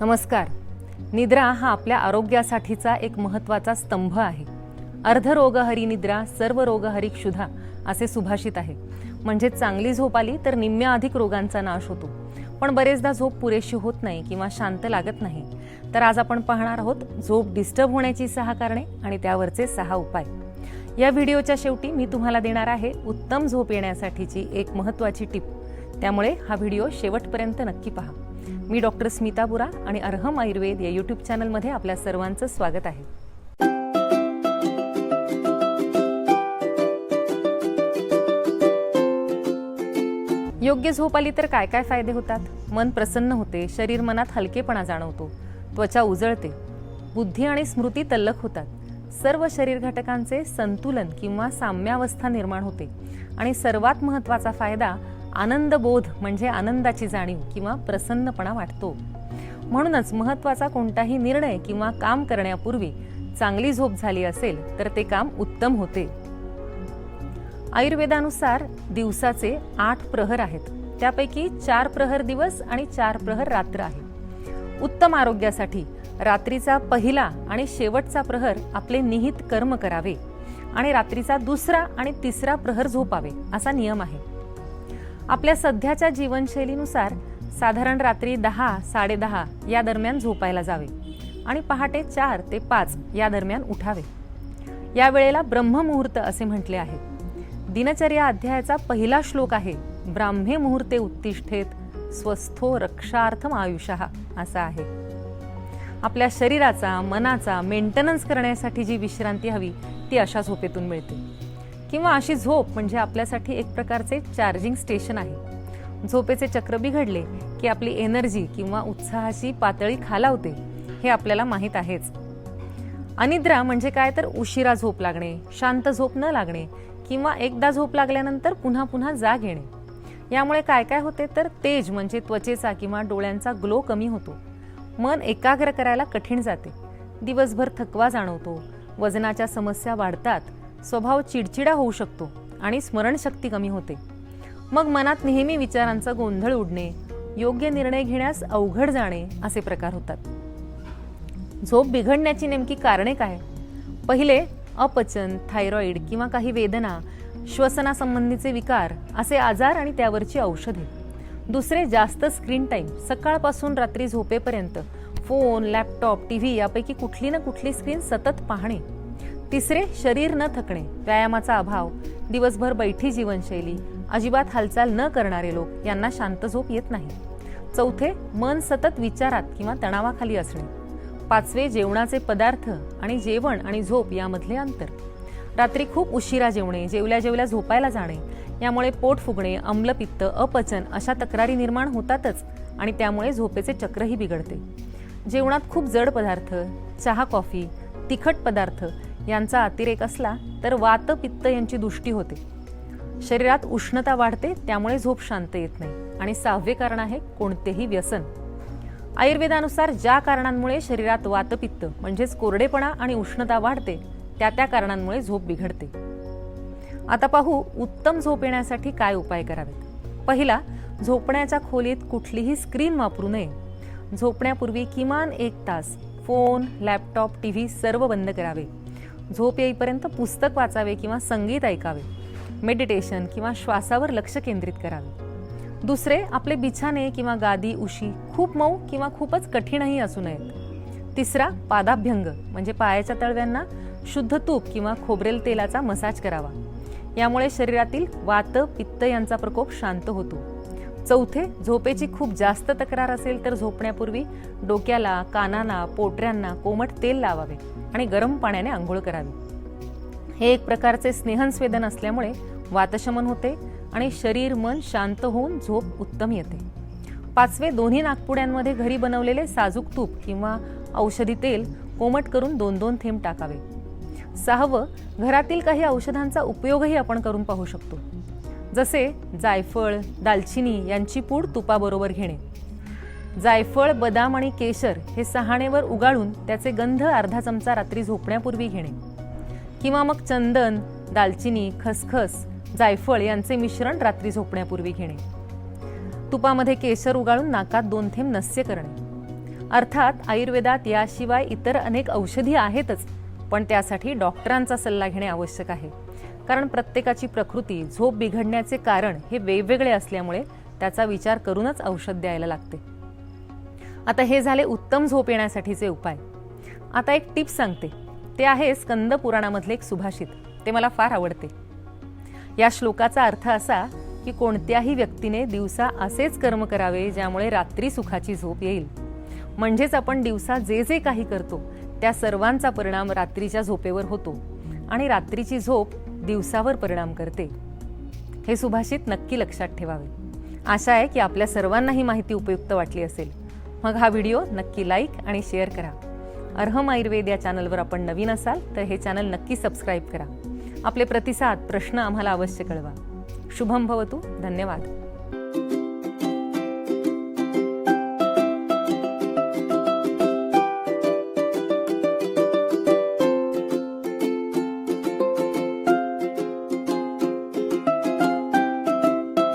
नमस्कार. निद्रा हा आपल्या आरोग्यासाठीचा एक महत्त्वाचा स्तंभ आहे. अर्ध रोगहरी निद्रा सर्व रोगहरी क्षुधा असे सुभाषित आहे. म्हणजे चांगली झोप आली तर निम्म्या अधिक रोगांचा नाश होतो. पण बरेचदा झोप पुरेशी होत नाही किंवा शांत लागत नाही. तर आज आपण पाहणार आहोत झोप डिस्टर्ब होण्याची सहा कारणे आणि त्यावरचे सहा उपाय. या व्हिडिओच्या शेवटी मी तुम्हाला देणार आहे उत्तम झोप येण्यासाठीची एक महत्त्वाची टिप. त्यामुळे हा व्हिडिओ शेवटपर्यंत नक्की पहा. मी डॉक्टर स्मिता बुरा आणि अर्हम आयुर्वेद या यूट्यूब चॅनलमध्ये आपल्या सर्वांचं स्वागत आहे. योग्य झोप आली तर काय काय फायदे होतात? मन प्रसन्न होते शरीर मनात हलकेपणा जाणवतो त्वचा उजळते बुद्धी आणि स्मृती तल्लख होतात. सर्व शरीर घटकांचे संतुलन किंवा साम्यावस्था निर्माण होते. आणि सर्वात महत्त्वाचा फायदा आनंदबोध म्हणजे आनंदाची जाणीव किंवा प्रसन्नपणा वाटतो. म्हणूनच महत्त्वाचा कोणताही निर्णय किंवा काम करण्यापूर्वी चांगली झोप झाली असेल तर ते काम उत्तम होते. आयुर्वेदानुसार दिवसाचे आठ प्रहर आहेत. त्यापैकी चार प्रहर दिवस आणि चार प्रहर रात्र आहे. उत्तम आरोग्यासाठी रात्रीचा पहिला आणि शेवटचा प्रहर आपले निहित कर्म करावे आणि रात्रीचा दुसरा आणि तिसरा प्रहर झोपावे असा नियम आहे. आपल्या सध्याच्या जीवनशैलीनुसार साधारण रात्री दहा साडेदहा या दरम्यान झोपायला जावे आणि पहाटे चार ते पाच या दरम्यान उठावे. या वेळेला ब्रह्ममुहूर्त असे म्हटले आहे. दिनचर्या अध्यायाचा पहिला श्लोक आहे ब्राह्मे मुहूर्ते उत्तिष्ठेत स्वस्थो रक्षार्थम आयुष्य असा आहे. आपल्या शरीराचा मनाचा मेंटेनन्स करण्यासाठी जी विश्रांती हवी ती अशा झोपेतून मिळते. किंवा अशी झोप म्हणजे आपल्यासाठी एक प्रकारचे चार्जिंग स्टेशन आहे. झोपेचे चक्र बिघडले की आपली एनर्जी किंवा उत्साहाची पातळी खालावते हे आपल्याला माहीत आहेच. अनिद्रा म्हणजे काय? तर उशिरा झोप लागणे शांत झोप न लागणे किंवा एकदा झोप लागल्यानंतर पुन्हा पुन्हा जाग येणे. यामुळे काय काय होते? तर तेज म्हणजे त्वचेचा किंवा डोळ्यांचा ग्लो कमी होतो. मन एकाग्र करायला कठीण जाते. दिवसभर थकवा जाणवतो. वजनाच्या समस्या वाढतात. स्वभाव चिडचिडा होऊ शकतो आणि स्मरणशक्ती कमी होते. मग मनात नेहमी विचारांचा गोंधळ उडणे योग्य निर्णय घेण्यास अवघड जाणे असे प्रकार होतात. झोप बिघडण्याची नेमकी कारणे काय? पहिले अपचन थायरॉईड किंवा काही वेदना श्वसनासंबंधीचे विकार असे आजार आणि त्यावरची औषधे. दुसरे जास्त स्क्रीन टाईम सकाळपासून रात्री झोपेपर्यंत फोन लॅपटॉप टी व्ही यापैकी कुठली ना कुठली स्क्रीन सतत पाहणे. तिसरे शरीर न थकणे व्यायामाचा अभाव दिवसभर बैठी जीवनशैली अजिबात हालचाल न करणारे लोक यांना शांत झोप येत नाही. चौथे मन सतत विचारात किंवा तणावाखाली असणे. पाचवे जेवणाचे पदार्थ आणि जेवण आणि झोप यामधले अंतर. रात्री खूप उशिरा जेवणे जेवल्या जेवल्या झोपायला जाणे यामुळे पोट फुगणे अम्लपित्त अपचन अशा तक्रारी निर्माण होतातच आणि त्यामुळे झोपेचे चक्रही बिघडते. जेवणात खूप जड पदार्थ चहा कॉफी तिखट पदार्थ यांचा अतिरेक असला तर वात पित्त यांची दुष्टी होते. शरीरात उष्णता वाढते त्यामुळे झोप शांत येत नाही आणि सहावे कारण आहे कोणतेही व्यसन. आयुर्वेदानुसार ज्या कारणांमुळे शरीरात वातपित्त म्हणजेच कोरडेपणा आणि उष्णता वाढते त्या त्या कारणांमुळे झोप बिघडते. आता पाहू उत्तम झोप येण्यासाठी काय उपाय करावेत. पहिला झोपण्याच्या खोलीत कुठलीही स्क्रीन वापरू नये. झोपण्यापूर्वी किमान एक तास फोन लॅपटॉप टी व्ही सर्व बंद करावे. झोप येईपर्यंत पुस्तक वाचावे किंवा संगीत ऐकावे मेडिटेशन किंवा श्वासावर लक्ष केंद्रित करावे. दुसरे आपले बिछाने किंवा गादी उशी खूप मऊ किंवा खूपच कठीणही असू नयेत. तिसरा पादाभ्यंग म्हणजे पायाच्या तळव्यांना शुद्ध तूप किंवा खोबरेल तेलाचा मसाज करावा. यामुळे शरीरातील वात पित्त यांचा प्रकोप शांत होतो. चौथे झोपेची खूप जास्त तक्रार असेल तर झोपण्यापूर्वी डोक्याला कानाला पोटऱ्यांना कोमट तेल लावावे आणि गरम पाण्याने आंघोळ करावी. हे एक प्रकारचे स्नेहनस्वेदन असल्यामुळे वातशमन होते आणि शरीर मन शांत होऊन झोप उत्तम येते. पाचवे दोन्ही नागपुड्यांमध्ये घरी बनवलेले साजूक तूप किंवा औषधी तेल कोमट करून दोन दोन थेंब टाकावे. सहावं घरातील काही औषधांचा उपयोगही आपण करून पाहू शकतो. जसे जायफळ दालचिनी यांची पूड तुपाबरोबर घेणे. जायफळ बदाम आणि केशर हे सहाणेवर उगाळून त्याचे गंध अर्धा चमचा रात्री झोपण्यापूर्वी घेणे. किंवा मग चंदन दालचिनी खसखस जायफळ यांचे मिश्रण रात्री झोपण्यापूर्वी घेणे. तुपामध्ये केशर उगाळून नाकात दोन थेंब नस्य करणे. अर्थात आयुर्वेदात याशिवाय इतर अनेक औषधी आहेतच पण त्यासाठी डॉक्टरांचा सल्ला घेणे आवश्यक आहे. कारण प्रत्येकाची प्रकृती झोप बिघडण्याचे कारण हे वेगवेगळे असल्यामुळे त्याचा विचार करूनच औषध द्यायला लागते. आता हे झाले उत्तम झोप येण्यासाठीचे उपाय. आता एक टिप सांगते. ते आहे स्कंद पुराणामधले एक सुभाषित. ते मला फार आवडते. या श्लोकाचा अर्थ असा की कोणत्याही व्यक्तीने दिवसा असेच कर्म करावे ज्यामुळे रात्री सुखाची झोप येईल. म्हणजेच आपण दिवसा जे जे काही करतो त्या सर्वांचा परिणाम रात्रीच्या झोपेवर होतो. आणि रात्रीची झोप दिवसावर परिणाम करते. हे सुभाषित नक्की लक्षात ठेवावे. आशा आहे की आपल्या सर्वांना ही माहिती उपयुक्त वाटली असेल. मग हा व्हिडिओ नक्की लाईक आणि शेअर करा. अर्हम आयुर्वेद या चॅनलवर आपण नवीन असाल तर हे चॅनल नक्की सबस्क्राईब करा. आपले प्रतिसाद प्रश्न आम्हाला अवश्य कळवा. शुभम भवतू. धन्यवाद.